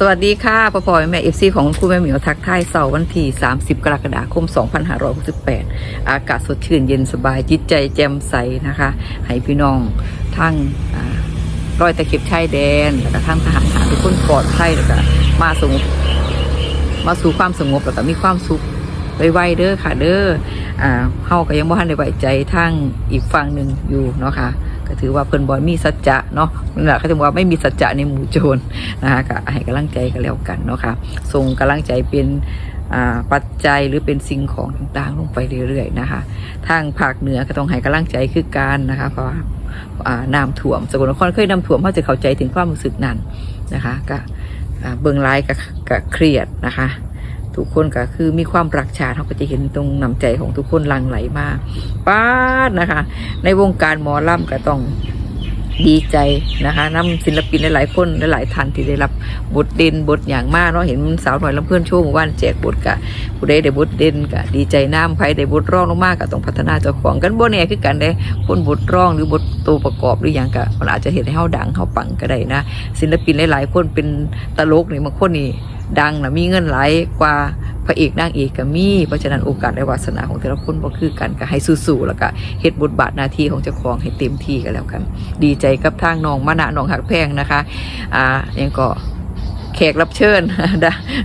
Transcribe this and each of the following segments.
สวัสดีค่ะพ่อพ่อแม่เอฟซีของคุณแม่เหมียวทักทายเสาร์วันที่ 30 กรกฎาคม 2568 อากาศสดชื่นเย็นสบายจิตใจแจ่มใสนะคะ ให้พี่น้องทั้งร้อยตะเข็บชายแดนแล้วก็ทั้งทหารทหารทุกคนปลอดภัยแล้วก็มาสงบมาสู่ความสงบแล้วก็มีความสุขไวๆเด้อค่ะเด้ออ่าเฮาก็ยังบ่ทันได้ไว้ใจทั้งอีกฝั่งหนึ่งอยู่เนาะค่ะ ก็ถือว่าเพิ่นบอยมีสัจจะเนาะนั่นแหละเขาถึงว่าไม่มีสัจจะในหมู่โจรนะคะก็ให้กำลังใจกันแล้วกันเนาะค่ะส่งกำลังใจเป็นปัจจัยหรือเป็นสิ่งของต่างๆ ลงไปเรื่อยๆนะคะทางภาคเหนือก็ต้องให้กำลังใจคือการนะคะเพราะว่าอ่าน้ำท่วมสกลนครเคยน้ำท่วมเขาจะเข้าใจถึงความรู้สึกนั้นนะคะก็เบิ่งไลายก็ก็เครียดนะคะ ทุกคนก็คือมีความรักชาติเขาก็จะเห็นตรงน้ำใจของทุกคนหลังไหลมากป้าดนะคะ ในวงการหมอลำก็ต้องดีใจนะคะนำศิลปินหลายๆคนหลายๆท่านที่ได้รับบทเด่นบทอย่างมากเนาะเห็นสาวหน่อยลำเพื่อนโชว์หมู่บ้านแจกบทกะผู้ใดได้บทเด่นกะดีใจน้ำไผได้บทร้องลงมากก็ต้องพัฒนาเจ้าของกันบ่แน่คือกันได้คนบทร้องหรือบทตัวประกอบหรืออย่างกะมันอาจจะเห็นให้เฮาดังเฮาปังก็ได้นะศิลปินหลายๆคนเป็นตลกนี่บางคนนี่ ดังนะมีเงินไหลกว่าพระเอกนางเอกก็มี เพราะฉะนั้นโอกาสและวาสนาของแต่ละคนบ่คือกันก็ให้สู้ๆแล้วก็เฮ็ดบทบาทหน้าที่ของเจ้าของให้เต็มที่กันแล้วกัน ดีใจกับทางน้องมะนะน้องหักแพงนะคะ อ่ายังก็แขกรับเชิญ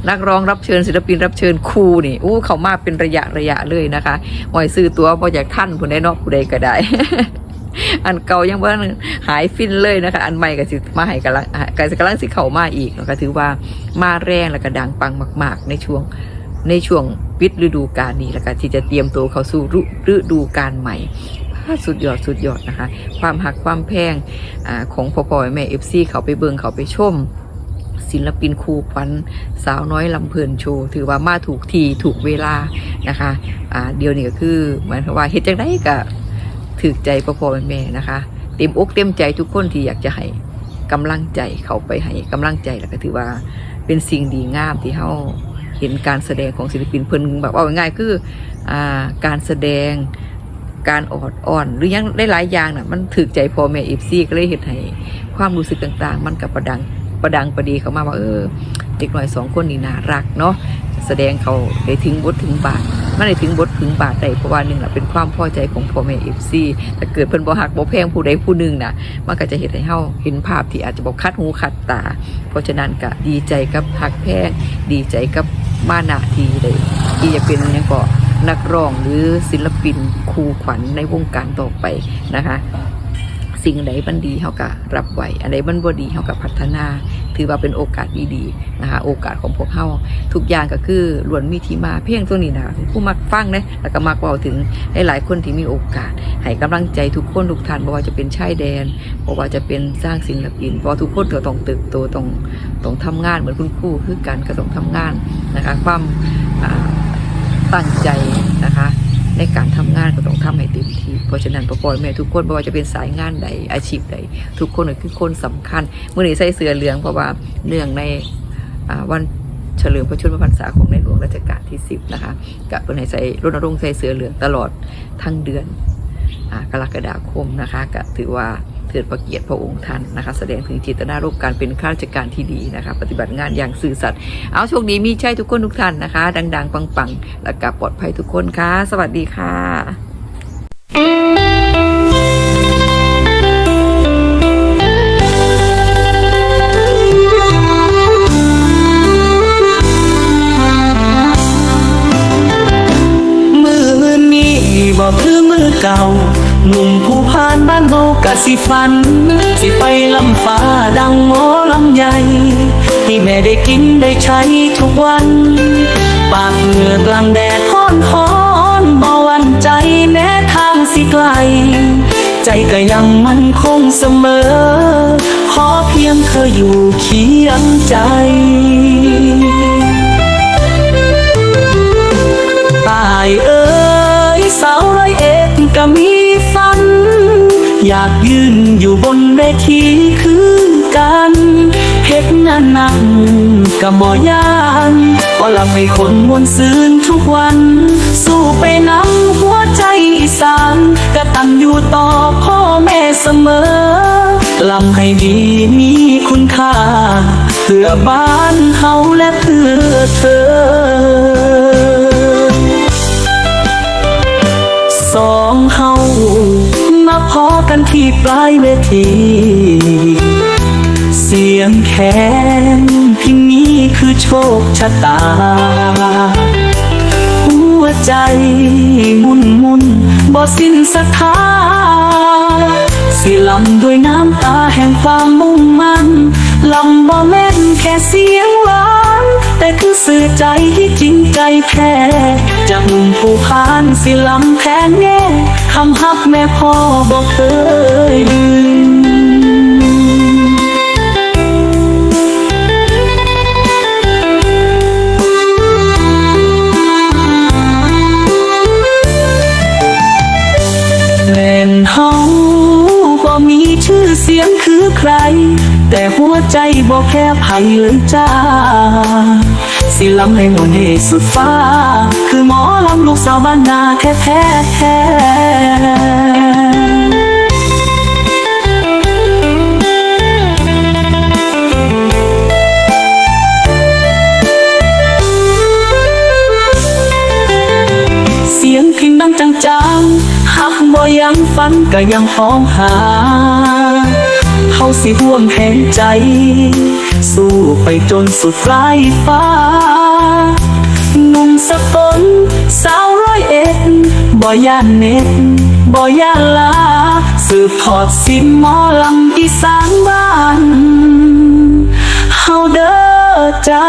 นักร้องรับเชิญศิลปินรับเชิญครูนี่อู้เขามาเป็นระยะระยะเลยนะคะหอยซื้อตัวบ่อยากท่านผู้ใดนอกผู้ใดก็ได้ อันเก่ายังว่าหายฟินเลยนะคะ อันใหม่ก็สิมาให้กำลังก็สิกำลังสิเข้ามาอีกก็ถือว่ามาแรงแล้วก็ดังปังมาก ๆ ในช่วงในช่วงปิดฤดูกาลนี้แล้วก็ที่จะเตรียมตัวเข้าสู่ฤดูกาลใหม่สุดยอดสุดยอดนะคะ ความหักความแพงอของพ่อพ่อแม่เอฟซีเขาไปเบิงเขาไปชม ศิลปินครูขวัญสาวน้อยลำเพลินโชว์ ถือว่ามาถูกทีถูกเวลานะคะเดี๋ยวนี้ก็คือเหมือนว่าเฮ็ดจังไดก็ ถือใจพ่อพ่อแม่นะคะ เต็มอกเต็มใจทุกคนที่อยากจะให้กำลังใจเขาไปให้กำลังใจแล้วก็ถือว่าเป็นสิ่งดีงามที่เฮาเห็นการแสดงของศิลปินเพิ่นแบบว่าง่ายๆคืออการแสดงการออดอ่อน หรือยังได้หลายอย่างน่ะมันถึกใจพ่อแม่อีฟซี่ก็เลยเห็นให้ความรู้สึกต่าง ๆ มันกับประดังประดังประดีเขามาว่าเออเด็กหน่อยสองคนนี่น่ารักเนาะแสดงเขาได้ถึงบทถึงบาท มันได้ถึงบทถึงบาทได้เพราะว่าหนึ่งแหละเป็นความพอใจของพ่อแม่เอฟซีถ้าเกิดเพิ่นบ่หักบ่แพงผู้ใดผู้หนึ่งนะมันก็จะเห็นให้เฮาเห็นภาพที่อาจจะบอกคัดหูคัดตา เพราะฉะนั้นก็ดีใจกับหักแพงดีใจกับมานะทีเลยที่จะเป็นยังก็นักร้องหรือศิลปินครูขวัญในวงการต่อไปนะคะ สิ่งใดบันดีเขาก็รับไว้อันใดบันบ่ดีเขาก็พัฒนา ถือว่าเป็นโอกาสดีๆนะคะโอกาสของพวกเขาทุกอย่างก็คือล้วนมีที่มาเพียงตัวนี้นะผู้มักฟังนะแล้วก็มักเว้าถึงหลายๆคนที่มีโอกาสให้กำลังใจทุกคนทุกท่านบ่ว่าจะเป็นชายแดนบ่ว่าจะเป็นสร้างศิลปินเพราะทุกคนก็ต้องเติบโตต้องต้องทำงานเหมือนคุณครูคือกันก็ต้องทำงานนะคะความตั้งใจนะคะ ในการทำงานก็ต้องทำให้เต็มที่เพราะฉะนั้นพ่อพ่อแม่ทุกคนไม่ว่าจะเป็นสายงานใดอาชีพใดทุกคนก็คือคนสำคัญเมื่อนี้ใส่เสื้อเหลืองเพราะว่าเนื่องในวันเฉลิมพระชนมพรรษาของในหลวงรัชกาลที่ 10 นะคะกับเป็นให้ใส่รณรงค์ใส่เสื้อเหลืองตลอดทั้งเดือนอกรกฎาคมนะคะก็ถือว่า เทิดประเกียรติพระองค์ท่านนะคะ แสดงถึงจิตนารมณ์การเป็นข้าราชการที่ดีนะคะ ปฏิบัติงานอย่างซื่อสัตย์เอาโชคดีมีใช่ทุกคนทุกท่านนะคะ ดัง ๆ ปังๆและกับปลอดภัยทุกคนค่ะ สวัสดีค่ะมือนี้บอกคือมือเก่าหนุ่มผู้านบ้านโบกะสิฟัน สิไปลำฟ้าดังหมอลำใหญ่ที่แม่ได้กินได้ใช้ทุกวัน ปากเหงื่อกลางแดดฮ้อนฮ้อนบ่วันใจแม้ทางสิไกล ใจก็ยังมั่นคงเสมอ ขอเพียงเธออยู่เคียงใจากยืนอยู่บนเวทีคือกันเฮ็ดงานนักก็บ่ยานก็ลำให้คนมวนซื้นทุกวัน สู้ไปนำหัวใจอีสานกะตันอยู่ต่อพ่อแม่เสมอลำให้ดีมีคุณค่า เพื่อบ้านเฮาและเพื่อเธอ กันที่ปลายเวที เสียงแคนเพียงนี้คือโชคชะตา หัวใจมุนมุนบ่สิ้นศรัทธาสิลำด้วยน้ำตาแห่งความมุ่งมั่นลำบ่แม่นแค่เสียงหวาน แต่คือสื่อใจที่จริงใจแพ้จากมุมผู้พานสิลำแพ้แน่คำฮักแม่พ่อบอกเคยลืมแม่นเฮาบ่มีชื่อเสียงคือใคร แต่หัวใจบ่แค่ไผเลยจ้า สิลำให้มนต์ให้สุดฟ้า คือหมอลำลูกสาวบ้านนาแท้แท้เสียงพิมพ์ดังจังหักบ่ยังฝันก็ยังห้องหา สิห่วงแหงใจ สู้ไปจนสุดปลายฟ้าหนุ่มสะกลสาวร้อยเอ็ดบ่ย่านเน็ตบ่ย่านลา สืบทอดสินหมอลำอีสานบ้าน เฮาเด้อจ้า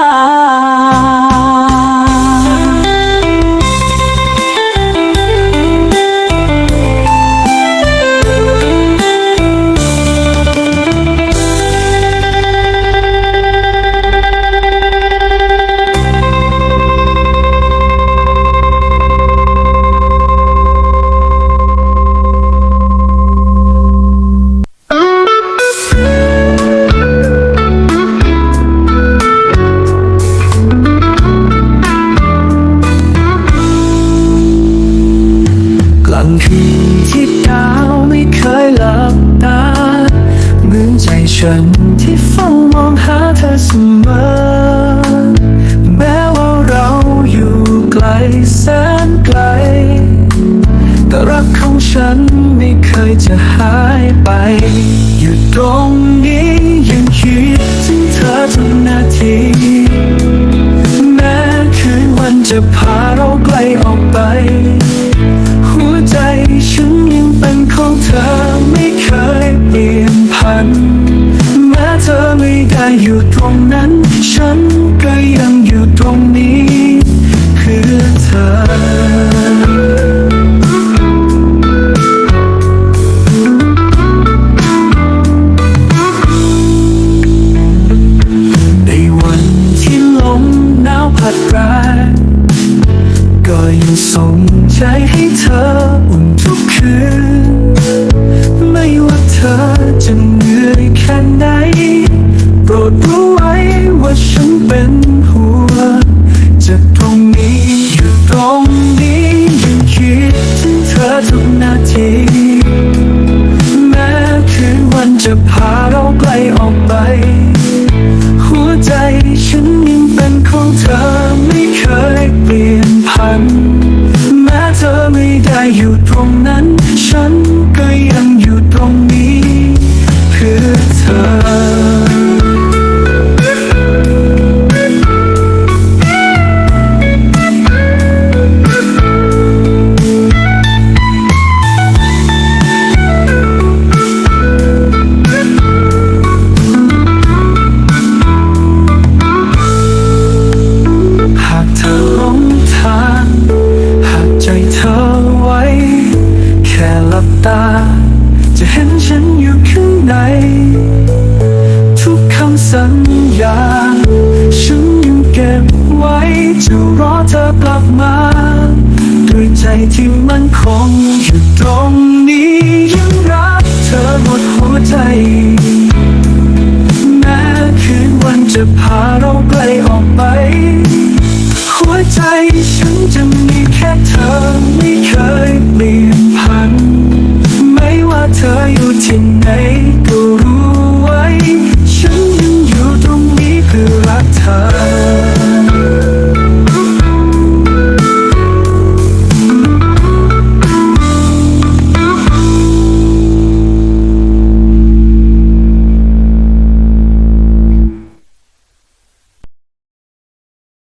ฉันที่เฝ้ามองหาเธอเสมอ จะพาเราไกลออกไป หัวใจฉันยังเป็นของเธอไม่เคยเปลี่ยนพัน แม้เธอไม่ได้อยู่ตรงนั้น